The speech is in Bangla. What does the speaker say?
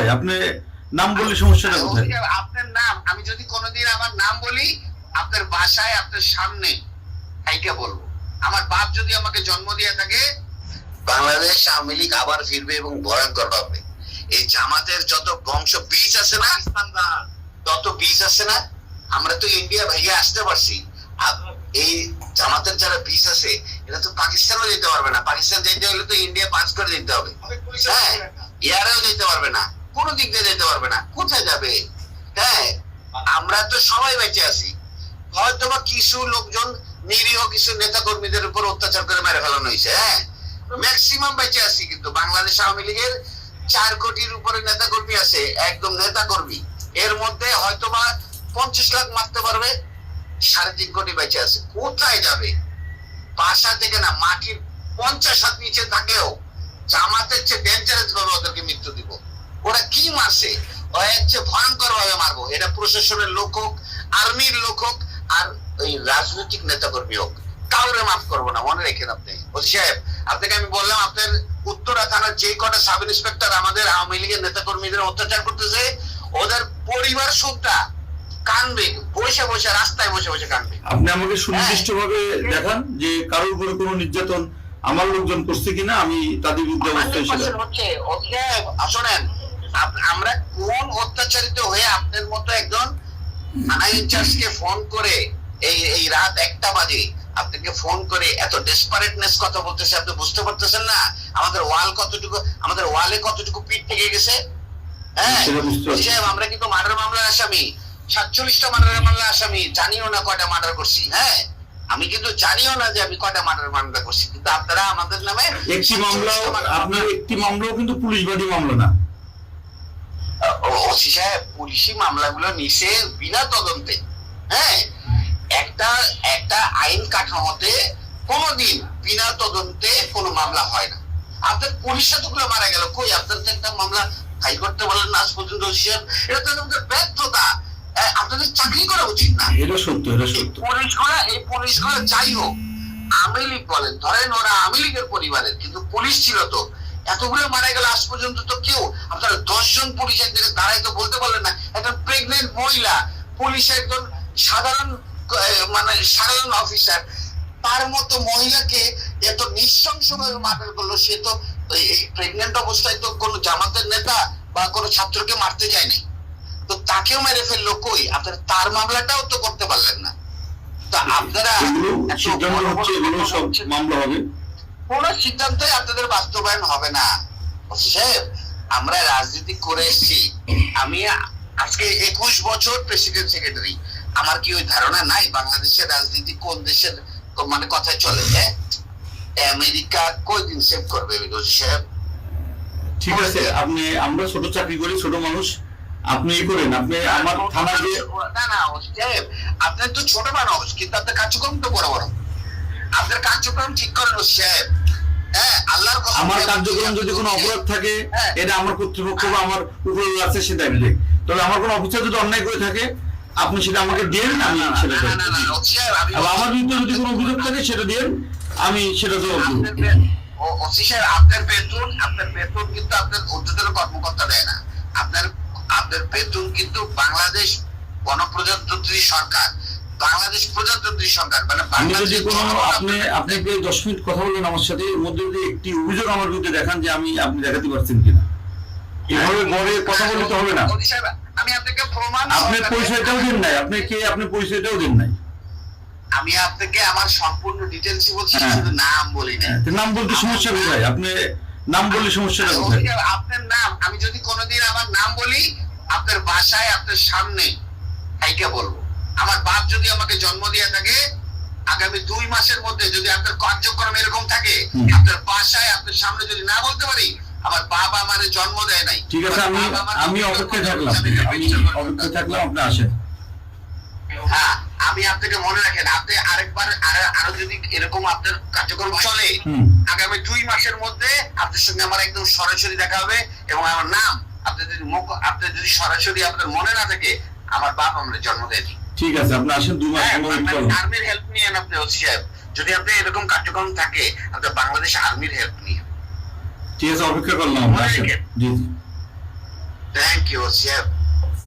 ভাই আপনি নাম বললে সমস্যাটা কোথায়? আপনার নাম আমি যদি কোনোদিন আমার নাম বলি আপনার বাসায় আপনার সামনে এইটা বলব। আমার বাপ যদি আমাকে জন্ম দিয়ে থাকে বাংলাদেশ আওয়ামী লীগ আবার ফিরবে এবং ভয়ঙ্কর হবে এই জামাতের যত বংশ বীজ আছে না তত বীজ আছে না আমরা তো ইন্ডিয়া ভাইয়া আসতে পারছি। এই জামাতের যারা বীজ আছে এটা তো পাকিস্তানও যেতে পারবে না। পাকিস্তান যেতে হলে তো ইন্ডিয়া পাস করে দিতে হবে। হ্যাঁ এয়ারেও যেতে পারবে না। কোনো দিক দিয়ে যেতে পারবে না। কোথায় যাবে? হ্যাঁ আমরা তো সবাই বেঁচে আছি। হয়তো বা কিছু লোকজন, নিরীহ কিছু নেতা কর্মীদের উপর অত্যাচার করে মেরে ফেলানো হয়েছে হ্যাঁ। ম্যাক্সিমাম বেঁচে আছি কিন্তু বাংলাদেশ আওয়ামী লীগের চার কোটির উপরে নেতা কর্মী আছে, একদম নেতা কর্মী এর মধ্যে হয়তো বা পঞ্চাশ লাখ মারতে পারবে, সাড়ে তিন কোটি বেঁচে আছে। কোথায় যাবে? বাসা থেকে না, মাটির পঞ্চাশ হাত নিচে থাকলেও জামাতের চেয়ে ডেঞ্জারাস ওদেরকে মৃত্যু দিব ওরা কি মারছে ওরা হচ্ছে ভয়ঙ্কর ভাবে মারবো। এটা প্রশাসনের লোক হোক আর্মির লোক হোক আর ওই রাজনৈতিক নেতা কর্মী হোক। কাউরে মাফ করব না মনে রেখেন আপনি। ওসি সাহেব আপনাকে আমি বললাম আপনার উত্তরা থানার যে কটা সাব ইন্সপেক্টর আমাদের আওয়ামী লীগের নেতা কর্মীদের অত্যাচার করতেছে ওদের পরিবার সুদ্ধা কানবে। বসে বসে রাস্তায় বসে বসে কানবে। আপনি আমাকে সুনির্দিষ্ট ভাবে দেখান যে কারোর উপরে কোনো নির্যাতন আমার লোকজন করছে কিনা আমি তাদের বিরুদ্ধে অবস্থায় ছিলাম 100% হচ্ছে ওকে শোনেন আপ- আমরা কোন অত্যাচারিত হয়ে আপনার মতো একজন থানা ইনচার্জকে ফোন করে এই এই রাত একটা বাজে আপনাকে ফোন করে এত ডেসপারেটনেস কথা বলতেছে আপনি বুঝতে পারতেছেন না? আমাদের ওয়াল কতটুকু আমাদের ওয়ালে কতটুকু পিঠ থেকে গেছে? হ্যাঁ? আমরা কিন্তু মার্ডার মামলার আসামি সাতচল্লিশটা মার্ডার মামলা আসামি জানিও না কয়টা মার্ডার করছি হ্যাঁ? আমি কিন্তু জানিও না যে আমি কয়টা মার্ডার মামলা করছি কিন্তু আপনারা আমাদের নামে একটি মামলা আপনার একটি মামলাও কিন্তু পুলিশ বাদী মামলা না। ওসি সাহেব পুলিশি মামলাগুলো নিছে বিনা তদন্তে। হ্যাঁ? একটা একটা আইন কাঠামোতে কোনোদিন বিনা তদন্তে কোনো মামলা হয় না। আপনার পুলিশ এতগুলো মারা গেল। কই আপনার তো একটা মামলা ফাইল করতে বলেন না আজ পর্যন্ত ওসি সাহেব। এটা তো আমাদের ব্যর্থতা। আপনাদের চাকরি করা উচিত না। এটা সত্য এটা সত্য। পুলিশগুলো এই পুলিশগুলো যাই হোক আওয়ামী লীগ বলেন ধরেন ওরা আওয়ামী লীগের পরিবারের কিন্তু পুলিশ ছিল তো। এতগুলো মারা গেল আজ পর্যন্ত তো কেউ আপনারা দশজন পুলিশ একদিকে দাঁড়াই তো বলতে পারলেন না একটা প্রেগনেন্ট মহিলা পুলিশ একজন সাধারণ মানে সাধারণ অফিসার তার মতো মহিলাকে এত নৃশংসভাবে মার্ডার করল সে তো এই প্রেগনেন্ট অবস্থায় তো কোনো জামাতের নেতা বা কোনো ছাত্রকে মারতে যায়নি। তো তাকেও মেরে ফেলল কই? আপনারা তার মামলাটাও তো করতে পারলেন না। তা আপনারা মামলা হবে। কোন সিদ্ধান্তই আপনাদের বাস্তবায়ন হবে না। সাহেব আমরা রাজনীতি করে এসেছি। আমি আজকে একুশ বছর প্রেসিডেন্ট সেক্রেটারি আমার কি ওই ধারণা নাই বাংলাদেশের রাজনীতি কোন দেশের মানে কথায় চলে হ্যাঁ? আমেরিকা কয়দিন সেভ করবে? সাহেব ঠিক আছে আপনি আমরা ছোট চাকরি করি ছোট মানুষ। আপনি ই করেন আপনি আমার থানা যে না না সাহেব আপনার তো ছোট মানুষ কিন্তু আপনার কার্যক্রম তো বড় বড়। আপনার কার্যক্রম ঠিক করেন সাহেব আমার কার্যক্রম যদি কোনো অপরাধ থাকে হ্যাঁ। এটা আমার কর্তৃপক্ষ বা আমার উপরে আছে সেটা আমি দেখি তবে আমার কোনো অফিসার যদি অন্যায় করে থাকে আপনি সেটা আমাকে দিন আমি সেটা আমার বিরুদ্ধে যদি কোনো অভিযোগ থাকে সেটা দিন আমি সেটা জবাব দেবো। আপনার বেতন আপনার বেতন কিন্তু আপনার ঊর্ধ্বতন কর্মকর্তা দেয় না। আপনার আপনার বেতন কিন্তু বাংলাদেশ গণপ্রজাতন্ত্রী সরকার বাংলাদেশ প্রজাতন্ত্রী সরকার মানে আমি যদি কোনো আপনি আপনার- আপনি প্রায় দশ মিনিট কথা বললেন আমার সাথে এর মধ্যে যদি একটি অভিযোগ আমার বিরুদ্ধে দেখান যে আমি আপনি দেখাতে পারছেন কিনা। এভাবে গড়ে কথা বললে তো হবে না। আমি আপনাকে প্রমাণ আপনি পরিচয়টাও দেন নাই। আপনি কে? আপনি পরিচয়টাও দেন নাই। আমি আপনাকে আমার সম্পূর্ণ ডিটেলস বলছি হ্যাঁ। শুধু নাম বলি না নাম বলতে সমস্যা কোথায়? আপনি নাম বললে সমস্যাটা কোথায়? আপনার নাম আমি যদি কোনোদিন আমার নাম বলি আপনার বাসায় আপনার সামনে এইটা বলব? আমার বাপ যদি আমাকে জন্ম দিয়ে থাকে আগামী দুই মাসের মধ্যে যদি আপনার কার্যক্রম এরকম থাকে আপনার বাসায় আপনার সামনে যদি না বলতে পারি আমার বাবা আমার জন্ম দেয় নাই। ঠিক আছে আমি আমি করতে থাকলাম। আমি। অপেক্ষায় থাকলাম আপনি আসেন। হ্যাঁ আমি আপনাকে মনে রাখেন আপনি আরেকবার আরো- আরও যদি এরকম আপনার কার্যক্রম চলে আগামী দুই মাসের মধ্যে আপনার সঙ্গে আমার একদম সরাসরি দেখা হবে এবং আমার নাম আপনি যদি মুখ আপনি যদি সরাসরি আপনার মনে না থাকে আমার বাপ আমরা জন্ম দেয়নি। ঠিক আছে আপনি আসেন দুই মাস সময় ওয়েট করুন আর্মির হেল্প নিয়েন আপনি ওসি সাহেব। যদি আপনি এরকম কার্যক্রম থাকে আপনি বাংলাদেশ আর্মির হেল্প নিয়ে ঠিক আছে অপেক্ষা করলাম জি। জি ইউর সেফ